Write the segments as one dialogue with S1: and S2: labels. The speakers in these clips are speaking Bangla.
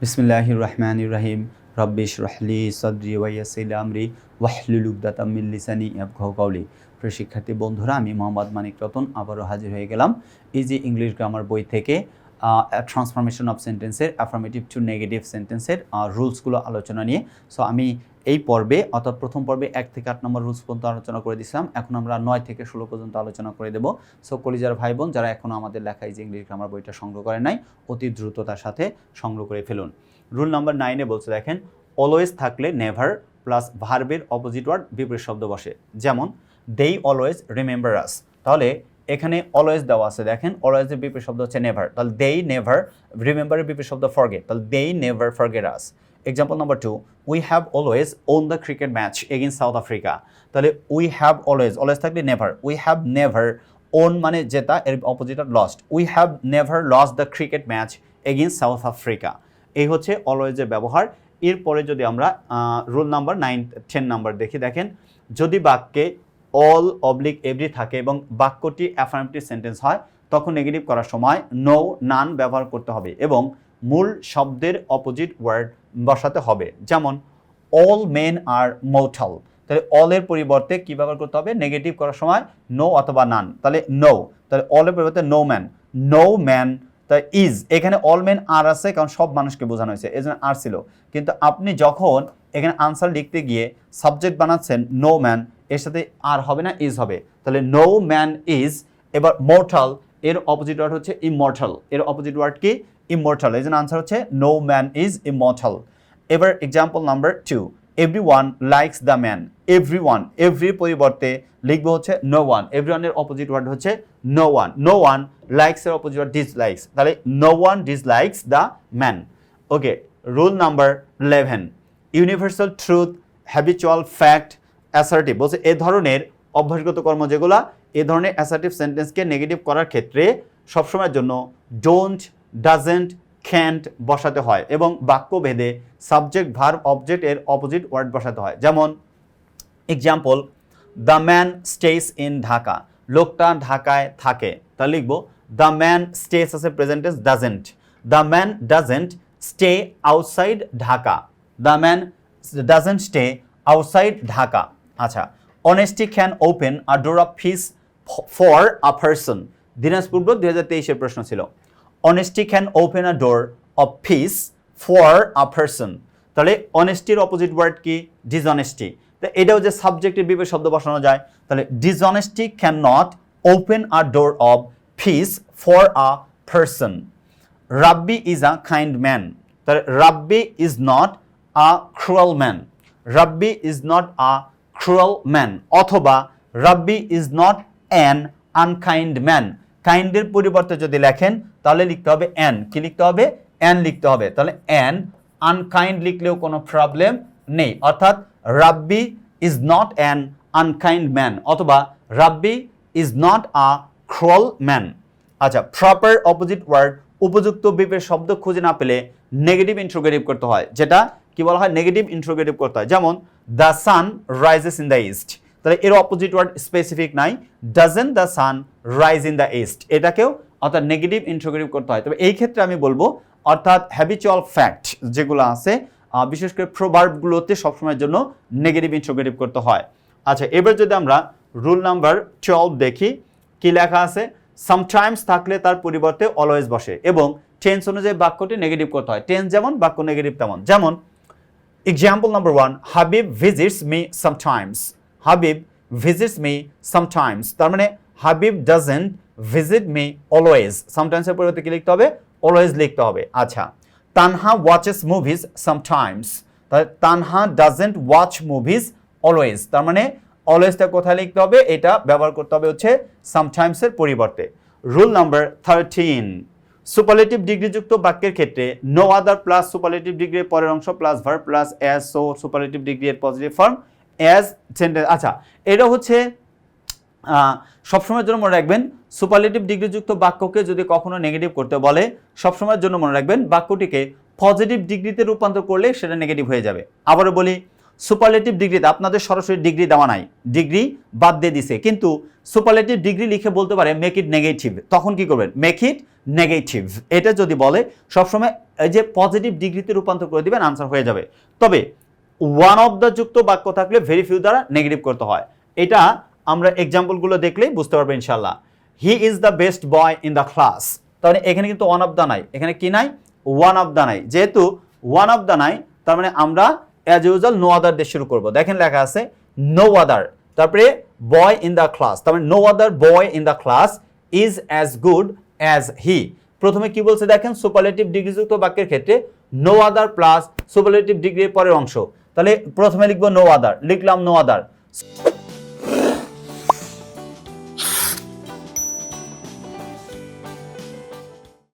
S1: বিসমিল্লাহ রহমান রাহিম রব্বিশ রহলি সদরি ওয়াইয়াসিল আমরি ওয়াহলুলুকদাতাম মিল্লিসানি ইয়াবঘাউ কাউলি প্রিয় শিক্ষার্থী বন্ধুরা, আমি মোহাম্মদ মানিক রতন আবারও হাজির হয়ে গেলাম ইজি ইংলিশ গ্রামার বই থেকে ট্রান্সফরমেশন অফ সেন্টেন্সের অ্যাফার্মেটিভ টু নেগেটিভ সেন্টেন্সের রুলসগুলো আলোচনা নিয়ে। সো আমি এই পর্বে, অর্থাৎ প্রথম পর্বে এক থেকে আট নম্বর রুলস পর্যন্ত আলোচনা করে দিয়েছিলাম এখন আমরা নয় থেকে ষোলো পর্যন্ত আলোচনা করে দেবো। সো কলিজার ভাই বোন যারা এখনও আমাদের লেখা ইজি ইংলিশ গ্রামার বইটা সংগ্রহ করে নাই, অতি দ্রুততার সাথে সংগ্রহ করে ফেলুন। রুল নাম্বার নাইনে বলছে, দেখেন অলওয়েজ থাকলে নেভার প্লাস ভার্বের অপোজিট ওয়ার্ড বিপরীত শব্দ বসে। যেমন দেই অলওয়েজ রিমেম্বার আস তাহলে, এখানে অলওয়েজ দেওয়া আছে, দেখেন অলওয়েজের বিপরীত শব্দ হচ্ছে নেভার তাহলে দেই নেভার রিমেম্বারের বিপরীত শব্দ ফরগেট তাহলে দেই never forget us example number two we have always won the cricket match against South Africa তাহলে উই হ্যাভ অলওয়েজ অলওয়েজ থাকলে never we have never won মানে জেতা, এর opposite lost we have never lost the cricket match against South Africa এই হচ্ছে অলওয়েজের ব্যবহার। এরপরে যদি আমরা rule number nine ten number দেখি, দেখেন, যদি বাক্যে অল অবলিক এভরি থাকে এবং বাক্যটি অ্যাফার্মেটিভ সেন্টেন্স হয়, তখন নেগেটিভ করার সময় নো নান ব্যবহার করতে হবে এবং মূল শব্দের অপোজিট ওয়ার্ড বসাতে হবে। যেমন অল মেন আর মোঠাল তাহলে অলের পরিবর্তে কী ব্যবহার করতে হবে? নেগেটিভ করার সময় নো অথবা নান তাহলে নো তাহলে অলের পরিবর্তে নো ম্যান নো ম্যান তা ইজ এখানে অল মেন আর আছে, কারণ সব মানুষকে বোঝানো হয়েছে। এই জন্য আর ছিল। কিন্তু আপনি যখন এখানে আনসার লিখতে গিয়ে সাবজেক্ট বানাচ্ছেন নো ম্যান এর সাথে আর হবে না ইজ হবে। তাহলে নো ম্যান ইজ এবার মোর্টাল এর অপোজিট ওয়ার্ড হচ্ছে ইমর্টাল এর অপোজিট ওয়ার্ড কি? ইমর্টাল এই জন্য আনসার হচ্ছে নো ম্যান ইজ ইমর্টাল এবার example number two everyone likes the man everyone every পরিবর্তে লিখব হচ্ছে নো ওয়ান এভরি ওয়ানের অপোজিট ওয়ার্ড হচ্ছে no one no one likes এর অপোজিট ওয়ার্ড ডিসলাইকস তাহলে no one dislikes the man okay rule number eleven universal truth habitual fact assertive বলছে, এ ধরনের অভ্যাসগত কর্ম যেগুলা, এ ধরনের অ্যাসার্টিভ সেন্টেন্সকে নেগেটিভ করার ক্ষেত্রে সবসময়ের জন্য ডোন্ট ডাজেন্ট ক্যান্ট বসাতে হয় এবং বাক্য ভেদে সাবজেক্ট ভার্ব অবজেক্ট এর অপোজিট ওয়ার্ড বসাতে হয়। যেমন example the man stays in Dhaka. লোকটা ঢাকায় থাকে। তা লিখব দ্য ম্যান স্টেস আছে present tense doesn't the man doesn't stay outside Dhaka. The man doesn't stay outside Dhaka. আচ্ছা honesty can open a door of fees for a person Dinajpur দুই হাজার তেইশের প্রশ্ন ছিল। Honesty can open a door of fees for a person তাহলে অনেস্টির অপোজিট ওয়ার্ড কি? ডিসঅনেস্টি তো এটাও যে সাবজেক্টের বিপরীত শব্দ বসানো যায়, তাহলে dishonesty can not open a door of peace for a person Rabbi is a kind man তাহলে Rabbi is not a cruel man Rabbi is not a cruel man অথবা Rabbi is not an unkind man কাইন্ডের পরিবর্তে যদি লেখেন, তাহলে লিখতে হবে অ্যান কি লিখতে হবে? অ্যান লিখতে হবে। তাহলে অ্যান আনকাইন্ড লিখলেও কোনো প্রবলেম নেই। অর্থাৎ Rabbi is not an unkind man অথবা Rabbi is not a cruel man আচ্ছা প্রপার অপোজিট ওয়ার্ড উপযুক্ত বিপের শব্দ খুঁজে না পেলে নেগেটিভ ইন্ট্রোগেটিভ করতে হয়। যেটা কি বলা হয়? নেগেটিভ ইন্ট্রোগেটিভ করতে হয়। যেমন the sun rises in the east তাহলে এর অপোজিট ওয়ার্ড স্পেসিফিক নাই। Doesn't the sun rise in the east এটাকেও অর্থাৎ নেগেটিভ ইন্ট্রোগেটিভ করতে হয়। তবে এই ক্ষেত্রে আমি বলব, অর্থাৎ হ্যাবিচুয়াল ফ্যাক্ট যেগুলো আছে বিশেষ করে প্রভার্বগুলোতে সবসময়ের জন্য নেগেটিভ ইন্ট্রোগেটিভ করতে হয়। আচ্ছা এবার যদি আমরা রুল নাম্বার টুয়েলভ দেখি, কি লেখা আছে? সামটাইমস থাকলে তার পরিবর্তে অলওয়েজ বসে এবং টেন্স অনুযায়ী বাক্যটি নেগেটিভ করতে হয়। টেন্স যেমন, বাক্য নেগেটিভ তেমন। যেমন example number one Habib visits me sometimes Habib visits me sometimes তার মানে Habib doesn't visit me always সামটাইমসের পরিবর্তে কি লিখতে হবে? অলওয়েজ লিখতে হবে। আচ্ছা। Tanha watches movies sometimes Tanha doesn't watch movies always তার মানে অলওয়েজটা কোথায় লিখতে হবে? এটা ব্যবহার করতে হবে হচ্ছে সামটাইমসের পরিবর্তে। রুল নাম্বার থার্টিন সুপারলেটিভ ডিগ্রিযুক্ত বাক্যের ক্ষেত্রে নো আদার প্লাস সুপারলেটিভ ডিগ্রির পরের অংশ plus verb plus as so superlative degree এর পজিটিভ ফর্ম অ্যাজ সেন্টেন্স আচ্ছা এটা হচ্ছে সবসময়ের জন্য মনে রাখবেন সুপারলেটিভ ডিগ্রিযুক্ত বাক্যকে যদি কখনো নেগেটিভ করতে বলে, সবসময়ের জন্য মনে রাখবেন, বাক্যটিকে পজিটিভ ডিগ্রিতে রূপান্তর করলে সেটা নেগেটিভ হয়ে যাবে। আবারও বলি সুপারলেটিভ ডিগ্রিতে আপনাদের সরাসরি ডিগ্রি দেওয়া নাই ডিগ্রি বাদ দিয়ে দিছে, কিন্তু সুপারলেটিভ ডিগ্রি লিখে বলতে পারে মেক ইট নেগেটিভ তখন কি করবেন? মেক ইট নেগেটিভ এটা যদি বলে, সবসময় এই যে পজিটিভ ডিগ্রিতে রূপান্তর করে দিবেন আনসার হয়ে যাবে। তবে ওয়ান অফ দ্য যুক্ত বাক্য থাকলে ভেরি ফিউ দ্বারা নেগেটিভ করতে হয়। এটা আমরা এক্সাম্পলগুলো দেখলেই বুঝতে পারব ইনশাল্লাহ he is the best boy in the class তাহলে এখানে কিন্তু ওয়ান অফ দ্য নাই। এখানে কি নাই? ওয়ান অফ দ্য নাই। যেহেতু ওয়ান অফ দ্য নাই, তার মানে আমরা অ্যাজ ইউজুয়াল নো আদার দিয়ে শুরু করব। দেখেন লেখা আছে নো আদার তারপরে বয় ইন দ্য ক্লাস তার মানে no other boy in the class is as good as he প্রথমে কি বলছে দেখেন সুপারলেটিভ ডিগ্রিযুক্ত বাক্যের ক্ষেত্রে নো আদার প্লাস সুপারলেটিভ ডিগ্রির পরের অংশ। তাহলে প্রথমে লিখব নো আদার লিখলাম নো আদার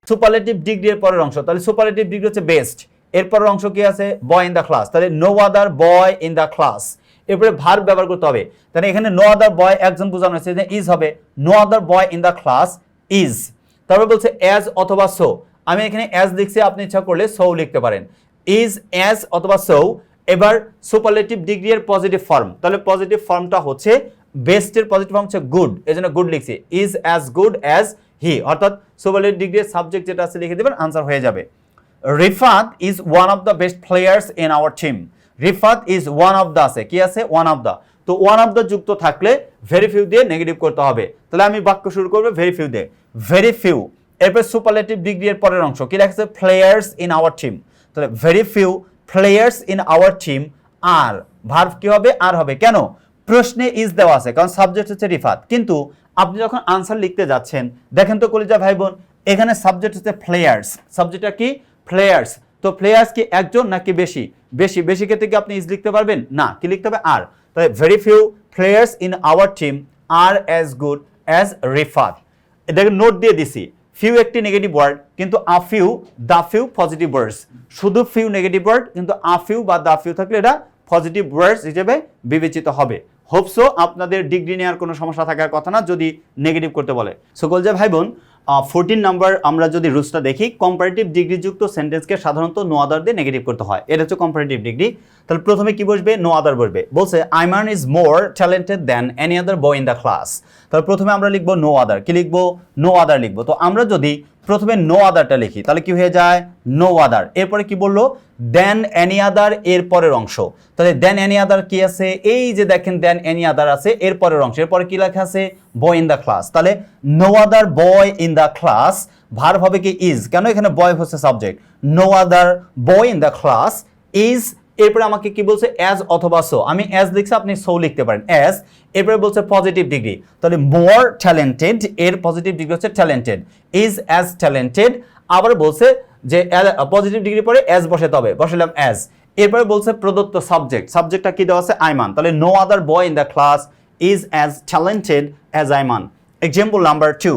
S1: সুপারলেটিভ ডিগ্রি এর পরের অংশ। তাহলে সুপারলেটিভ ডিগ্রি হচ্ছে বেস্ট এরপরের অংশ কি আছে? বয় ইন দ্য ক্লাস তাহলে no other boy in the class এরপরে ভার ব্যবহার করতে হবে। তাহলে এখানে নো আদার বয় একজন বোঝানো হয়েছে যে ইজ হবে। No other boy in the class is তারপর বলছে অ্যাজ অথবা সো আমি এখানে অ্যাজ লিখছি, আপনি ইচ্ছা করলে সো লিখতে পারেন। ইজ অ্যাজ অথবা সো এবার সুপারলেটিভ ডিগ্রি এর পজিটিভ ফর্ম তাহলে পজিটিভ ফর্মটা হচ্ছে বেস্টের পজিটিভ ফর্ম হচ্ছে গুড এই জন্য গুড লিখছি। Is as good as he অর্থাৎ সুপারলেটিভ ডিগ্রির সাবজেক্ট যেটা আছে, লিখে দেবেন আনসার হয়ে যাবে। Rifat is one of the best players in our team Rifat is one of the আছে। কি আছে? ওয়ান অফ দ্য তো ওয়ান অফ দ্য যুক্ত থাকলে ভেরি ফিউ দিয়ে নেগেটিভ করতে হবে। তাহলে আমি বাক্য শুরু করব ভেরি ফিউ দিয়ে। ভেরি ফিউ এরপর সুপারলেটিভ ডিগ্রি এর পরের অংশ। কি লেখা আছে? প্লেয়ার্স ইন আওয়ার টিম তাহলে very few players in our team are verb কি হবে? আর হবে। কেন? প্রশ্নে ইজ দেওয়া আছে, কারণ সাবজেক্ট হচ্ছে রিফাত কিন্তু আপনি যখন আনসার লিখতে যাচ্ছেন, দেখেন তো কলিজা ভাই বোন এখানে সাবজেক্ট হচ্ছে প্লেয়ার্স সাবজেক্টটা কি? প্লেয়ার্স তো প্লেয়ার্স কি একজন নাকি বেশি? বেশি। বেশি ক্ষেত্রে কি আপনি ইজ লিখতে পারবেন? না। কি লিখতে হবে? আর তাহলে very few players in our team are as good as Rifat দেখেন নোট দিয়ে দিছি। ফিউ একটি নেগেটিভ ওয়ার্ড কিন্তু a few the few positive words শুধু ফিউ নেগেটিভ ওয়ার্ড কিন্তু আ ফিউ বা দা ফিউ থাকলে এটা পজিটিভ ওয়ার্ডস হিসেবে বিবেচিত হবে। হোপসো আপনাদের ডিগ্রি নেওয়ার কোনো সমস্যা থাকার কথা না, যদি নেগেটিভ করতে বলে। সকল যে ভাই বোন ফোরটিন নাম্বার আমরা যদি রুলসটা দেখি কম্পারেটিভ ডিগ্রিযুক্ত সেন্টেন্সকে সাধারণত নো আদার দিয়ে নেগেটিভ করতে হয়। এটা হচ্ছে কম্পারেটিভ ডিগ্রি তাহলে প্রথমে কি বসবে? নো আদার বসবে। বলছে Aiman is more talented than any other boy in the class তাহলে প্রথমে আমরা লিখব নো আদার কি লিখব? নো আদার লিখব। তো আমরা যদি প্রথমে নো আদারটা লিখি, তাহলে কি হয়ে যায়? নো আদার এরপরে কি বলল? দেন এনি আদার এর পরের অংশ। তাহলে দেন এনি আদার কি আছে? এই যে দেখেন দেন এনি আদার আছে, এর পরের অংশ। এরপরে কি লেখা আছে? বয় ইন দ্য ক্লাস তাহলে no other boy in the class verb হবে কি ইজ কেন এখানে বয় হচ্ছে subject no other boy in the class is এরপরে আমাকে কি বলছে অ্যাজ অথবা সো আমি অ্যাজ লিখছি, আপনি সো লিখতে পারেন। অ্যাজ এরপরে বলছে পজিটিভ ডিগ্রি তাহলে মোর ট্যালেন্টেড এর পজিটিভ ডিগ্রি হচ্ছে ট্যালেন্টেড ইজ অ্যাজ ট্যালেন্টেড আবার বলছে যে পজিটিভ ডিগ্রি পরে অ্যাজ বসাতে হবে। বসালাম অ্যাজ এরপরে বলছে প্রদত্ত সাবজেক্ট সাবজেক্টটা কি দেওয়া আছে? আইমান তাহলে no other boy in the class is as talented as Aiman example number two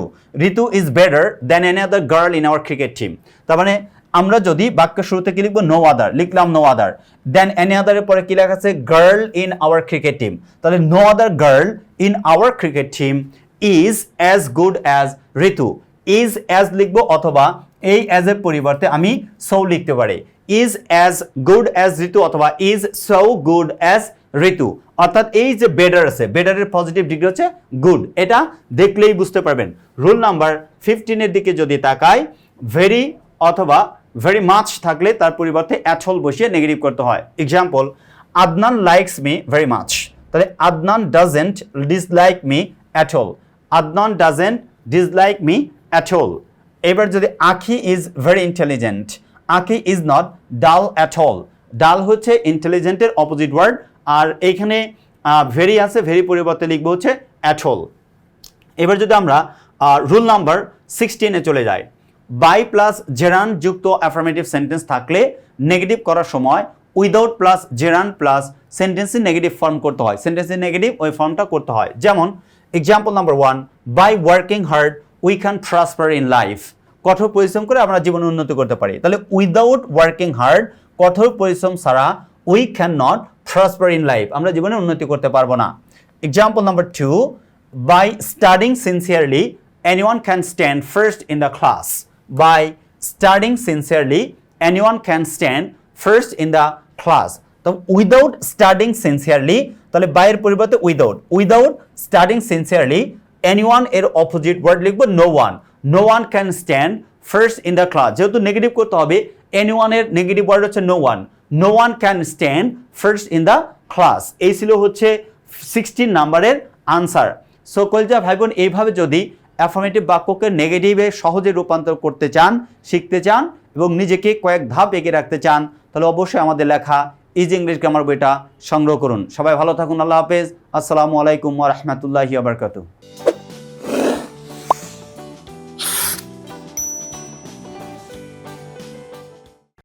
S1: Ritu is better than any other girl in our cricket team তার মানে আমরা যদি বাক্য শুরুতে কি লিখব? নো আদার লিখলাম নো আদার দেন এনি আদারের পরে কি লেখা আছে? Girl in our cricket team তাহলে no other girl in our cricket team is as good as Ritu is as লিখব অথবা এই অ্যাজ এর পরিবর্তে আমি সৌ লিখতে পারি। Is as good as Ritu অথবা is so good as Ritu অর্থাৎ এই যে বেডার আছে বেডারের পজিটিভ ডিগ্রি হচ্ছে গুড এটা দেখলেই বুঝতে পারবেন। রুল নাম্বার ফিফটিনের দিকে যদি তাকাই ভেরি অথবা ভেরি মাচ থাকলে তার পরিবর্তে অ্যাটল বসিয়ে নেগেটিভ করতে হয়। Example Adnan likes me very much তাহলে Adnan doesn't dislike me at all Adnan doesn't dislike me at all এবার যদি Akhi is very intelligent Akhi is not dull at all dull হচ্ছে ইন্টেলিজেন্টের অপোজিট ওয়ার্ড আর এইখানে ভেরি আছে ভেরি পরিবর্তে লিখব হচ্ছে অ্যাটল এবার যদি আমরা রুল নাম্বার সিক্সটিনে চলে যাই। বাই প্লাস জেরান যুক্ত অ্যাফার্মেটিভ সেন্টেন্স থাকলে নেগেটিভ করার সময় উইদাউট প্লাস জেরান প্লাস সেন্টেন্সের নেগেটিভ ফর্ম করতে হয়। সেন্টেন্সের নেগেটিভ ওই ফর্মটা করতে হয়। যেমন example number one by working hard we can transfer in life কঠোর পরিশ্রম করে আমরা জীবনে উন্নতি করতে পারি। তাহলে উইদাউট ওয়ার্কিং হার্ড কঠোর পরিশ্রম ছাড়া we can not transfer in life আমরা জীবনে উন্নতি করতে পারব না। Example number two by studying sincerely anyone can stand first in the class. By studying sincerely, anyone can stand first in the class. তো উইদাউট স্টাডিং সিনসিয়ারলি তাহলে বাইয়ের পরিবর্তে without without studying sincerely any ওয়ানের অপোজিট ওয়ার্ড লিখব no one no one can stand first in the class যেহেতু নেগেটিভ করতে হবে এনি ওয়ানের নেগেটিভ ওয়ার্ড হচ্ছে no one no one can stand first in the class এই ছিল হচ্ছে সিক্সটিন নাম্বারের আনসার সো কলজা ভাই বোন এইভাবে যদি অ্যাফার্মেটিভ বাক্যকে নেগেটিভে সহজে রূপান্তর করতে চান, শিখতে চান এবং নিজেকে কয়েক ধাপ এগিয়ে রাখতে চান, তাহলে অবশ্যই আমাদের লেখা ইজ ইংলিশ গ্রামার বইটা সংগ্রহ করুন। সবাই ভালো থাকুন, আল্লাহ হাফেজ। আসসালামু আলাইকুম রহমতুল্লাহি আবরকাতু